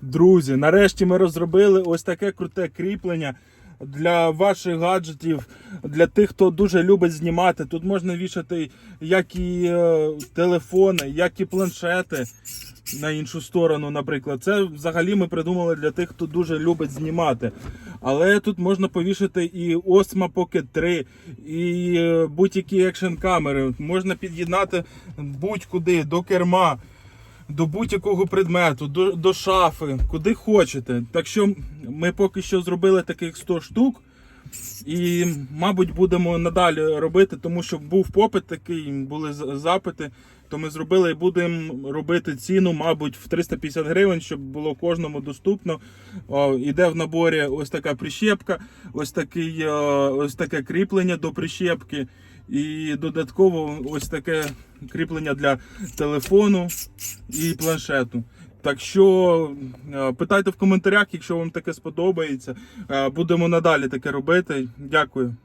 Друзі, нарешті ми розробили ось таке круте кріплення для ваших гаджетів, для тих, хто дуже любить знімати. Тут можна вішати як і е, телефони, як і планшети на іншу сторону, наприклад. Це взагалі ми придумали для тих, хто дуже любить знімати. Але тут можна повішати і Osmo Pocket 3, і е, будь-які екшн камери. Можна під'єднати будь-куди до керма до будь-якого предмету, до, до шафи, куди хочете. Так що ми поки що зробили таких 100 штук. І, мабуть, будемо надалі робити, тому що був попит такий, були запити. То ми зробили і будемо робити ціну, мабуть, в 350 гривень, щоб було кожному доступно. О, іде в наборі ось така прищепка, ось, такий, е, ось таке кріплення до прищепки. І додатково ось таке кріплення для телефону і планшету. Так що е, питайте в коментарях, якщо вам таке сподобається. Е, Будемо надалі таке робити. Дякую.